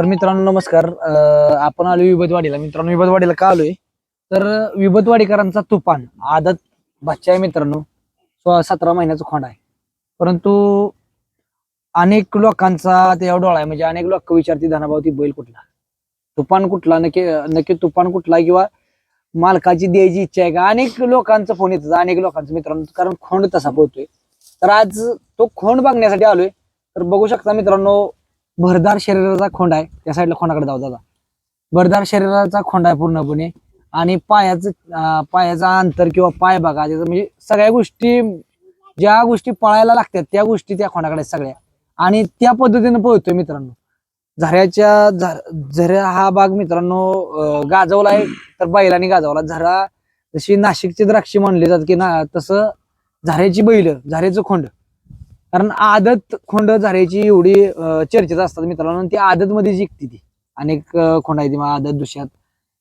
तर मित्रांनो नमस्कार. अं, आपण आलो विभदवाडीला मित्रांनो विभदवाडीला का आलोय? तर विभदवाडीकरांचा तुफान आदत बच्चा आहे मित्रांनो सतरा महिन्याचा खोंड आहे. परंतु अनेक लोकांचा तेव्हा डोळा आहे. म्हणजे अनेक लोक विचारते धनाभावती बैल कुठला? तुफान कुठला? नक्की नक्की तुफान कुठला किंवा मालकाची द्यायची इच्छा आहे का? अनेक लोकांचा फोन येतात अनेक लोकांचा मित्रांनो. कारण खोंड तसा पोहतोय तर आज तो खोंड बघण्यासाठी आलोय. तर बघू शकता मित्रांनो भरदार शरीराचा खोंड आहे. त्या साईडला खोंडाकडे जाऊ दादा? भरदार शरीराचा खोंड आहे पूर्णपणे. आणि पायाचं पायाचा अंतर किंवा पाय बघा त्याचं म्हणजे सगळ्या गोष्टी ज्या गोष्टी पळायला लागतात त्या गोष्टी त्या खोंडाकडे सगळ्या. आणि त्या पद्धतीने पळतोय मित्रांनो. झऱ्याच्या झऱ्या हा भाग मित्रांनो गाजवला आहे तर बैलाने गाजवला. झरा जशी नाशिकची द्राक्षी म्हणली जात की ना तसं झऱ्याची बैल झऱ्याचं खोंड. कारण आदत खोंड झऱ्याची एवढी चर्चेत असतात मित्रांनो ती आदत मध्ये जिंकते ती. अनेक खोंड आहे ती आदत दुष्यात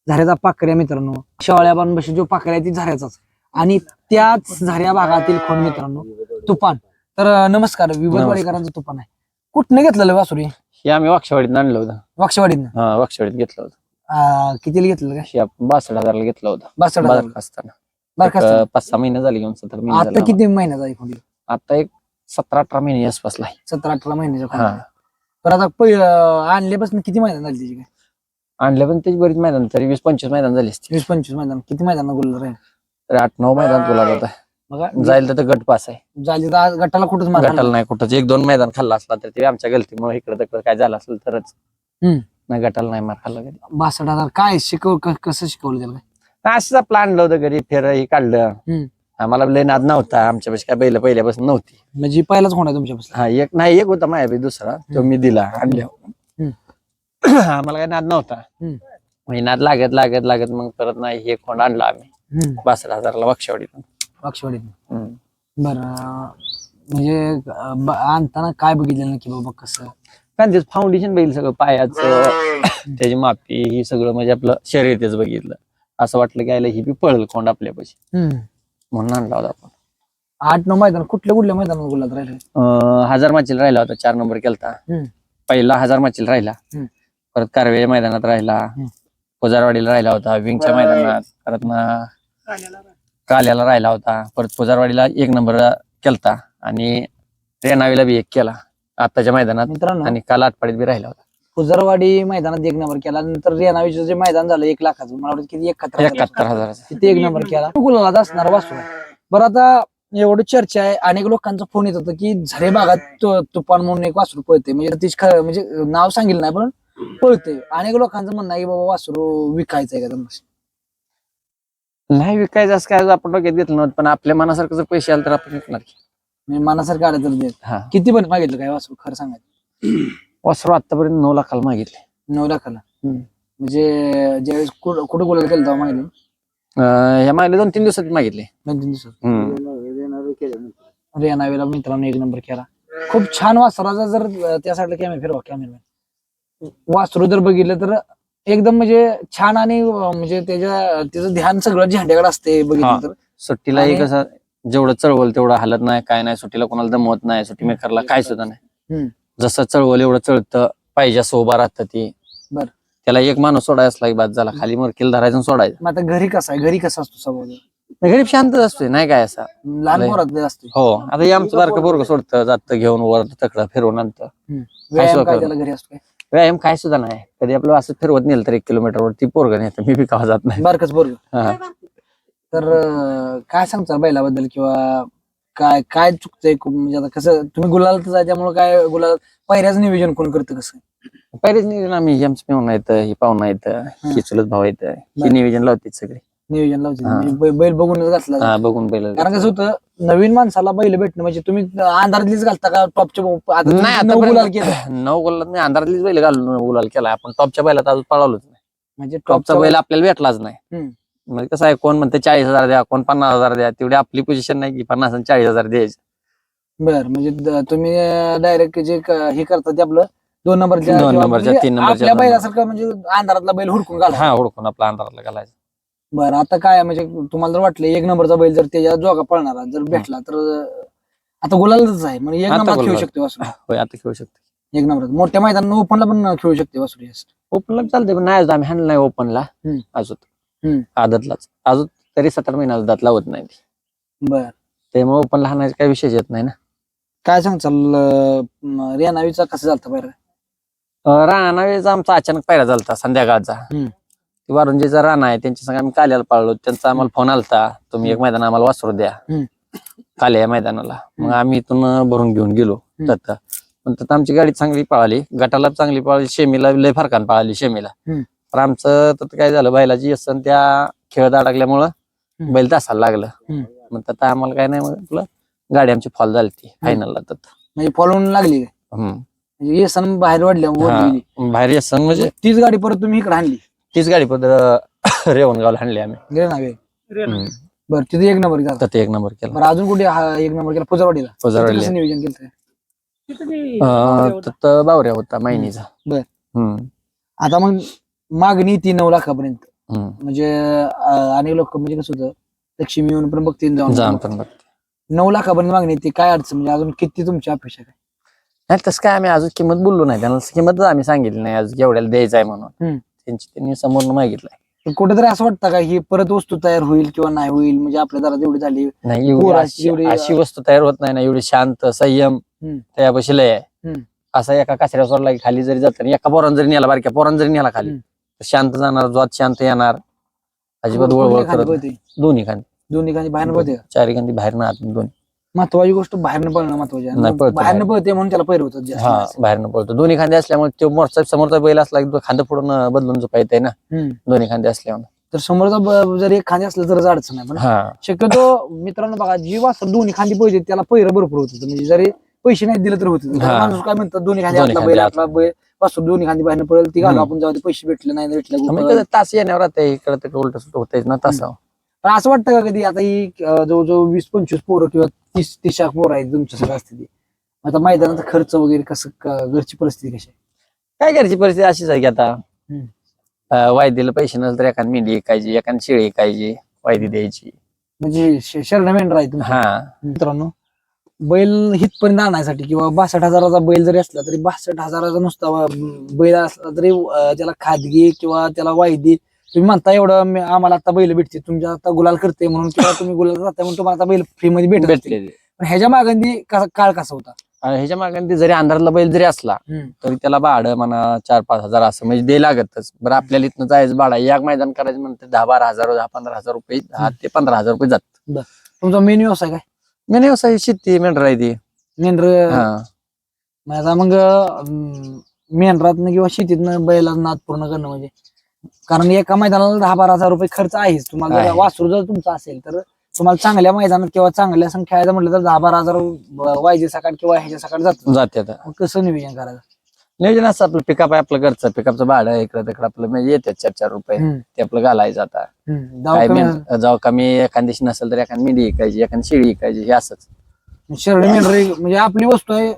झऱ्याचा पाकऱ्या मित्रांनो. शेवाळ्या बांबशी जो पाकऱ्या ती झऱ्याचाच. आणि त्याच झऱ्या भागातील खोंड मित्रांनो तुफान. तर नमस्कार विभतवाडीकरांचं तुफान आहे. कुठनं घेतलेलं वासुरी? हे आम्ही वाक्षवाडीत आणलं होतं. वाक्षवाडीनं हा वाक्षवाडीत घेतलं होतं. कितीला हे आपण बासष्ट हजारला घेतलं होतं. बासष्ट हजार. असताना का पाच सहा महिने झाले घेऊन सतरा आता किती महिन्याचा. आता एक सतरा अठरा महिने आसपासला आहे. सतरा अठरा महिन्याच्या हा. तर आता पै- अं, आणल्यापासून किती मैदान झाली त्याची काय? आणलं पण त्याची बरीच मैदान तरी वीस पंचवीस मैदान झाली असती वीस पंचवीस मैदान. किती मैदान गुलाल राहील? तरी आठ नऊ मैदान तुला होता बघा जाईल तर गट पास आहे. झाली तर आज गटाला कुठंच मारा गटाला नाही. कुठंच. एक दोन मैदान खाल्ला असला तर ते आमच्या गलतीमुळे इकडे तिकडे काय झालं असेल तरच. हम्म. नाही गटाला नाही मार खाल्ला कधी. बासष्ट हजार. काय शिकव क- कसं शिकवलं त्याला काय? असंच आपलं आणलं होतं घरी फेर हे काढलं. हम्म. आम्हाला लय नाद नव्हता आमच्यापाशी काय बैल पहिल्यापासून नव्हती. म्हणजे पहिलाच कोण आहे तुमच्यापासून. हा एक नाही एक होता माझ्या दुसरा तो मी दिला आणल्या. आम्हाला काय नाद नव्हता. म्हणजे नाद लागत लागत लागत मग परत नाही हे कोण आणला आम्ही. बासष्ट हजाराला वाक्षवाडीतून वाक्षवाडीत हम्म. बरं म्हणजे आणताना काय बघितलं नक्की बाबा कसं? कारण त्याचं फाउंडेशन बघितलं सगळं पायाचं त्याची मापी ही सगळं म्हणजे आपलं शरीर त्याच बघितलं. असं वाटलं की आयला ही बी पळल कोंड आपल्यापाशी. म्हणून आणला होता आपण. आठ नऊ मैदान कुठल्या कुठल्या मैदानात गुलाल राहिले? अं, हजार माचील राहिला होता चार नंबर केलता. हम्म. पहिला हजार माचील राहिला. हम्म. परत कारवे मैदानात राहिला. हम्म. पुजारवाडीला राहिला होता विंगच्या मैदानात. परत ना काल्याला राहिला होता. परत पुजारवाडीला एक नंबर केलता. आणि रेणावीला बी एक केला. आताच्या मैदानात. मित्रांनो. आणि काल आटपाडीत बी राहिला होता. पुजरवाडी मैदानात एक नंबर केला. नंतर रेनावीचं जे मैदान झालं एक लाखाचं. मला वाटतं किती? एकाहत्तर हजार. एकाहत्तर हजाराचा तिथे एक नंबर केला. गुलालात असणार वासू. बरं आता एवढं चर्चा आहे. अनेक लोकांचा फोन येत होता की झरे भागात तु- तुफान म्हणून एक वासरू पळते म्हणजे तीच खरं म्हणजे नाव सांगितलं नाही पण पळते अनेक लोकांचं म्हणणं आहे की बाबा वासरू विकायचं आहे का त्यांना? नाही विकायचं असं काय आपण डोक्यात घेतलं नव्हतं पण आपल्या मनासारखं जर पैसे आले तर आपण विकणार की. म्हणजे मनासारखं आलं तर देत. हा. किती पण मागितलं काय वासरू खरं सांगायचं. वासरू आतापर्यंत नऊ लाखाला मागितले. नऊ लाखाला. म्हणजे ज्यावेळेस कुठं कुठं गुलाल केलं तेव्हा मागितलं? अं, ह्या मागले दोन तीन दिवसात मागितले. दोन तीन दिवसात? हम्म. रेनावीला मित्रांनो एक नंबर केला. खूप छान वासराचा जर अं, त्यासाठी कॅमेरा फिरवा कॅमेरा वासरू जर बघितलं तर एकदम म्हणजे छान आणि अं, म्हणजे त्याच्या त्याचं ध्यान सगळं झेंड्याकडे असते. बघितलं तर. सुट्टीला आणि- एक असं जेवढं चळवल तेवढं हालत नाही काय नाही सुट्टीला कोणाला दमवत नाही सुट्टी मेकरला काय सुद्धा नाही. हम्म. जसं चळवल एवढं चळतं पाहिजे असं उभा राहतं ती. बर. त्याला एक माणूस सोडायला असला की बाद झाला खाली मरकील धरायचं आणि सोडायचं. मग आता घरी कसा आहे? घरी कसा असतो स्वभाव? गरीब शांतच असतोय नाही काय असा. लहान लय. पोरात असतो. हो आता हे आमचं बारकं पोरग सोडतं जातं घेऊन वर तकडं फिरवून आणतं. व्यायाम सुद्धा काय. त्याला घरी असतो काय व्यायाम काय सुद्धा नाही. कधी आपलं असं फिरवत नेलं तर एक किलोमीटरवर ती पोरग नेतं मी बी कावा जात नाही. बारकच पोरग. हा. तर अं, काय सांगता बैलाबद्दल किंवा काय काय चुकतंय खूप? म्हणजे आता कसं तुम्ही गुलालातच आहे त्यामुळे काय गुलाल पहिल्याच नियोजन कोण करतं कसं? पहिलेच नियोजन आम्ही हे आमचं पाहुणा येतं ही पाहुणा येतं ही. चुलत भाऊ येतं ही. नियोजन लावते सगळे. नियोजन लावते हा. म्हणजे बै- बैल बघून घातला हा बघून पहिलं कारण कसं होतं नवीन माणसाला बैल भेटणं म्हणजे तुम्ही अंधारातलीच घालता का टॉपच्या आता तुम्ही नाही नऊ गुलाल आतापर्यंत केलं? नऊ गुलाल मी अंधारातलीच बैल घालून गुलाल केला. आपण टॉपच्या बैलात अजून पळवलोच नाही. म्हणजे टॉपचा टॉपचा बैल आपल्याला भेटलाच नाही. हम्म. म्हणजे कसं आहे कोण म्हणते चाळीस हजार द्या कोण पन्नास हजार द्या तेवढी आपली पोझिशन नाही की पन्नास आणि चाळीस हजार द्यायचे. बर म्हणजे द- तुम्ही डायरेक्ट जे क- हे करता ते आपलं दोन नंबरच्या दोन किंवा नंबरच्या, म्हणजे तीन नंबरच्या आपल्या दोन बैलासारखं म्हणजे अंधारातला बैल हुडकून घाला. हा ओळखून आपला अंधारातला घालायचा. बरं आता काय म्हणजे तुम्हाला जर वाटलं एक नंबरचा बैल जर त्याच्या जोगा पळणारा जर भेटला तर आता गुलालच आहे म्हणजे एक आता नंबर खेळू गुलाल. शकतो वासरू. होय आता खेळू शकतो एक नंबर मोठ्या मैदानात ओपनला पण खेळू शकते वासुरी ओपनला चालते पण नाही अजून आम्ही हाणलं नाही ओपनला हम्म. अजून. आदतलाच. अजून तरी सतरा महिन्याला दात लावत नाही. ती. बर. त्यामुळे ओपनला हाणायचा काही विषय येत नाही ना. काय सांगचाल अं, रेनावीचा कसं झालता बरं अं, राणावेचा आमचा अचानक पायरा झालता संध्याकाळचा. हम्म. ती वारुंजीचा राणा आहे त्यांच्या संग आम्ही काल्याला पाळलो. त्यांचा आम्हाला फोन आलता तुम्ही एक मैदान आम्हाला वासरू द्या. हम्म. काल्या या मैदानाला. मग हम्म. आम्ही इथून अं, भरून घेऊन गेलो. दत्त. पण आमची गाडी चांगली पळाली. गटाला चांगली पळाली. शेमीला लय फरकान पळाली शेमीला. हम्म. पण आमचं तर काय झालं बैलाची यसन त्या खेळत अडकल्यामुळं. बैल तासाला लागलं. मग त्यात आम्हाला काय नाही मग आपलं गाडी आमची फॉल झाली ती फायनलला तर म्हणजे फॉलोन लागली काय? म्हणजे ये सण बाहेर वाढल्या. बाहेर यसन म्हणजे तीच गाडी परत तुम्ही इकडे आणली. तीच गाडी पद रेवणगावला आणली आम्ही. बरं तिथे एक नंबर तर ते एक नंबर केला. बरं अजून कुठे हा एक नंबर केला? पुजारवाडीला. पुजारवाडीला. नियोजन केलं तर बावऱ्या होता महिनीचा. बर. हम्म, आता मग मागणी ती नऊ लाखापर्यंत. म्हणजे अनेक लोक म्हणजे कसं होतं लक्ष्मी येऊन पण बघतील जाऊन पण नऊ लाखापर्यंत मागणी ती काय अडचण? म्हणजे अजून किती तुमची अपेक्षा काय? नाही तसं काय आम्ही अजून किंमत बोललो नाही. त्यांना किंमत आम्ही सांगितली नाही. अजून एवढ्याला द्यायचं आहे म्हणून. त्यांची त्यांनी समोर मागितलंय. कुठेतरी असं वाटतं का ही परत वस्तू तयार होईल किंवा नाही होईल? म्हणजे आपल्या जरा एवढी झाली नाही एवढी अशी वस्तू तयार होत नाही ना. एवढी शांत संयम. त्यापाशी लय आहे. असा एका कासऱ्या सोडला की खाली जरी जात एका पोरान जरी नेला बारक्या पोरान जरी नेला खाली शांत जाणार जोत शांत येणार अजिबात कुठल्या वळवळ खाली करत नाही. पळते? दोन्ही खांदी दोन्ही खाली बाहेर पळते का? चारी खांदी बाहेर ना आत दोन्ही महत्वाची गोष्ट बाहेरनं पळणं महत्वाची आहे. नाही, पळतो बाहेरनं बाहेर. पळते म्हणून त्याला पैर होतात हा जास्त. बाहेरनं पळतो दोन्ही खांदे असल्यामुळे तो मोरचा समोरचा बैल असला की तो खांदा फोडून बदलून झोपा येते ना हम्म. दोन्ही खांदे असल्यामुळे तर समोरचा ब- जर एक खांदी असलं तरच अडचण आहे पण हा शक्यतो मित्रांनो बघा जी वासर दोन्ही खांदी पाहिजे त्याला पैर भरपूर होत म्हणजे जरी पैसे नाही दिले तर होते. हा. माणूस काय म्हणतात दोन्ही खांदी दोन्ही बैल आपला. बैल. वासर दोन्ही खांदी बाहेर पडेल ती घालू. हम्म. आपण जाऊ दे, पैसे भेटले नाही भेटले मग तास येण्यावर राहते इकडे तिकडे उलट सुलट होतेच ना तसं पण असं वाटतं का कधी? आता ही अं, जवळजवळ वीस पंचवीस पोरं किंवा तीस तीस पोरं आहेत तुमच्या सगळ्या स्थिती आता मैदानाचा खर्च वगैरे कसं क- घरची परिस्थिती कशी आहे? काय करायची परिस्थिती अशीच आहे की आता हम्म. अं, वायदीला पैसे नसले तर एखादी मेंढी ऐकायची एखादी शेळी ऐकायची वायदी द्यायची. म्हणजे शरण मेंढर आहे हा. मित्रांनो बैल हितपर्यंत आणण्यासाठी किंवा बासष्ट हजाराचा बैल जरी असला तरी बासष्ट हजाराचा नुसता बैल असला तरी त्याला खादगी किंवा त्याला वायदी. तुम्ही म्हणता एवढं आम्हाला आता बैल भेटते तुमच्या आता गुलाल करते म्हणून किंवा तुम्ही गुलाल करताय म्हणून तुम्हाला आता बैल फ्री मध्ये भेटत असतील. भेटले पण ह्याच्या कसा काळ कसा होता? ह्याच्या मागे ते जरी अंधारातला बैल जरी असला तरी त्याला भाडं म्हणा चार पाच हजार असं म्हणजे दे लागतच. बरं आपल्याला इथनं जायचं भाडा एक मैदान करायचं म्हणते दहा बारा हजार दहा पंधरा हजार रुपये दहा ते पंधरा हजार रुपये जात तुमचा मेन व्यवसाय काय? मी व्यवसाय शेती मेंढर आहे ती. मेंढर? हा. माझा मग मेंढरातनं किंवा शेतीतनं बैला नाद पूर्ण करणं म्हणजे? कारण एका मैदानाला दहा बारा हजार रुपये खर्च आहेच. तुम्हाला जर आहे. वासरू जर तुमचा असेल तर तुम्हाला चांगल्या मैदानात किंवा चांगल्या संख्या खेळायचं म्हटलं तर दहा बारा हजार वायजे सकाळ किंवा ह्याच्या सकाळ जातो जाते आता मग कसं नियोजन करायचं? नियोजन असं आपलं पिकअप आहे आपलं घरचं पिकअपचं भाडं इकडं तिकडं आपलं म्हणजे येते चार चार रुपये ते आपलं घालायचं आता. काय मेंढ- जाऊ कमी नसेल तर एखादी मेंढी ऐकायची एखादी शेळी ऐकायची हे असंच शरड मेंढर म्हणजे आपली वस्तू आहे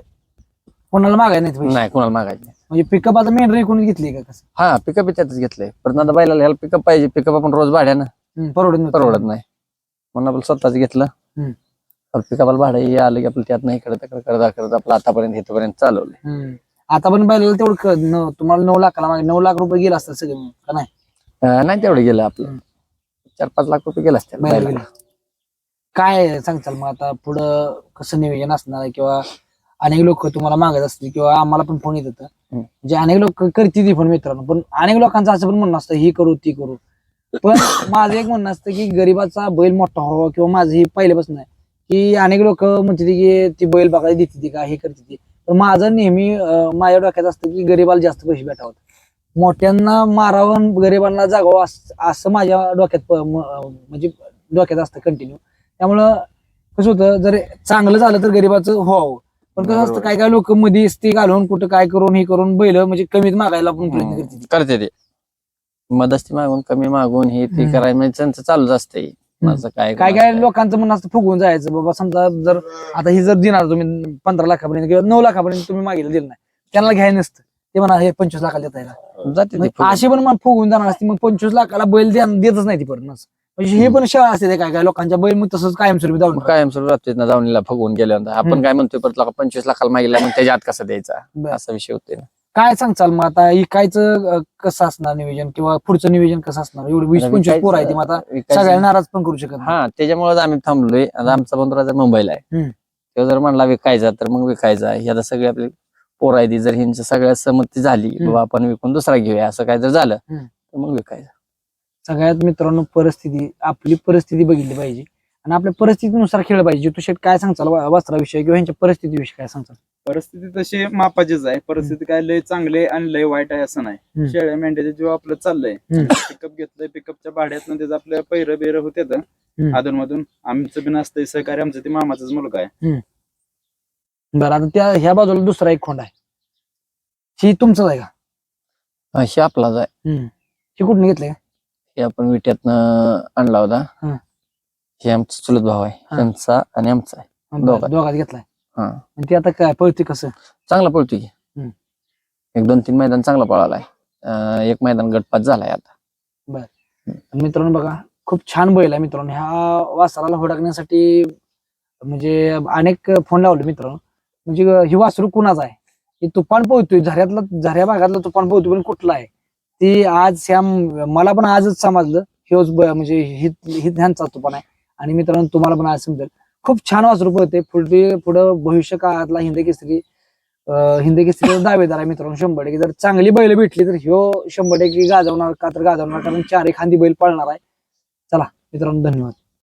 कोणाला मागाय नाही पैसे. नाही कोणाला मागायची नाही. म्हणजे पिकअप आता मेंढर कोणी घेतली का कसं हा पिकअप त्यातच घेतलंय परत आता बैलाला ह्याला पिकअप पाहिजे पिकअप आपण रोज भाड्यानं हम्म, परवडत नाही. परवडत नाही म्हणून आपण स्वतःच घेतलं हम्म. पिकअपला भाडं हे आलं की आपलं त्यात नाही तिकडे करत करत आपलं आतापर्यंत इथपर्यंत चालवलंय हम्म. आता पण बैलाला तेवढं क- न- तुम्हाला नऊ लाखाला मागे नऊ लाख रुपये गेला असतात सगळे मिळून, का नाही अं, नाही तेवढं गेलं आपलं. चार पाच लाख रुपये गेला असतील बैलाला. गेला. काय सांगताल मग आता पुढं कसं नियोजन असणार आहे किंवा अनेक लोक तुम्हाला मागत असतील किंवा आम्हाला पण फोन येत होतं हम्म. जे अनेक लोक करतील ती पण मित्रांनो पण अनेक लोकांचं असं पण म्हणणं असतं ही करू ती करू पण माझं एक म्हणणं असतं की गरीबाचा बैल मोठा व्हावा किंवा माझं हे पहिल्यापासून आहे की अनेक लोक म्हणते की ती बैल बघायला देते ती का हे करते ती पण माझं नेहमी माझ्या डोक्यात असतं की गरीबाला जास्त पैसे भेटावं मोठ्यांना मारावं गरिबांना जागावं असं- माझ्या डोक्यात म्हणजे डोक्यात असतं कंटिन्यू त्यामुळं कसं होतं जर चांगलं झालं तर गरीबाचं व्हावं पण कसं असतं. काय काय लोक मध्ये स्ती घालून कुठं काय करून हे करून बैल म्हणजे कमीत मागायला पण प्रयत्न. करते. करते ते मदस्ती मागून कमी मागून हे ते. करायचं म्हणजे त्यांचं चालूच असतंय काय काय काय लोकांचं म्हणणं असतं फुगून जायचं. बाबा समजा जर आता ही जर देणार तुम्ही पंधरा लाखापर्यंत किंवा नऊ लाखापर्यंत तुम्ही मागितलं दिलं नाही. त्यांना घ्यायला नसतं. ते म्हणा हे पंचवीस लाखाला देता येईल जाते. अशी पण फुगून जाणार असते. मग पंचवीस लाखाला बैल देतच नाही ती असं. म्हणजे ही पण शाळा असते काय काय लोकांच्या बैल मग तसंच कायमस्वरूपी जाऊन मग कायम सुरू राहतोय ना जाऊनीला फगवून गेल्यानंतर. आपण काय म्हणतोय परत लोक पंचवीस लाखाला मागितला मग त्याच्या आत कसा द्यायचा. असा विषय होते ना. काय सांगचाल मग आता? इकायचं अं, कसं असणार नियोजन किंवा पुढचं नियोजन कसं असणार? एवढं वीस आता पंचवीस पोर आहे ते मग आता विकायचं- सगळ्यांना नाराज पण करू शकत नाही. हा त्याच्यामुळेच आम्ही थांबलोय. आता आमचा बंधुराजा मुंबईला आहे. हम्म. तो जर म्हणला विकायचा तर मग विकायचा. हे आता सगळे आपले पोर आहे ती जर ह्यांच्या सगळ्या संमती झाली हम्म. बाबा आपण विकून दुसरा घेऊया असं काय जर झालं हम्म. तर मग विकायचा. सगळ्यात मित्रांनो परिस्थिती आपली परिस्थिती बघितली पाहिजे. आणि आपल्या परिस्थितीनुसार खेळ पाहिजे. तू शेट काय सांगचाल वा- वस्त्राविषयी किंवा ह्यांच्या परिस्थितीविषयी काय सांगचाल परिस्थिती तशी मापाचीच आहे. परिस्थिती काय लय चांगले आणि लय वाईट आहे असं नाही. शेळ्या मेंढ्याचे जेव्हा आपलं चाललंय. पिकअप घेतलंय पिकअपच्या भाड्यातनं त्याचं आपलं पैर बेर होते अधून मधून आमचं बी नसतंय सहकार्य आमचं ते मामाचाच मुलगा आहे. बरं आता त्या ह्या बाजूला दुसरा एक खोंड आहे. ही तुमचंच आहे का? अशी आपलाच आहे. ही कुठून घेतलंय का? हे आपण विट्यातनं आणला होता. हं. हे आमचा चुलत भाव आहे. हं. त्यांचा आणि आमचा आहे. दोघात घेतलाय. हा. आणि ते आता काय पळते कसं? चांगला पळतोय की. हम्म. एक दोन तीन मैदान चांगला पळालाय. एक मैदान गटपात झालाय आता. आणि मित्रांनो बघा खूप छान बैल आहे मित्रांनो. ह्या वासराला हुडकण्यासाठी म्हणजे अनेक फोन लावले मित्रांनो. म्हणजे ही वासरू कुणाचा आहे? ही तुफान पोहतोय झऱ्यातला झऱ्या भागातला तुफान पोहतोय पण कुठला आहे? ती आज श्याम मला पण आजच समजलं ब- म्हणजे हित ह्यांचा तुफान आहे. आणि मित्रांनो तुम्हाला पण आज समजेल. खूप छान वासरू होते पुढे पुढं भविष्य काळातला हिंदकेसरी केसरी अं, दावेदार आहे मित्रांनो शंभर टक्के. जर चांगली बैल भेटली तर ह्यो शंभर टक्के गाजवणार का तर गाजवणार कारण चार खांदी बैल पळणार आहे. चला मित्रांनो धन्यवाद.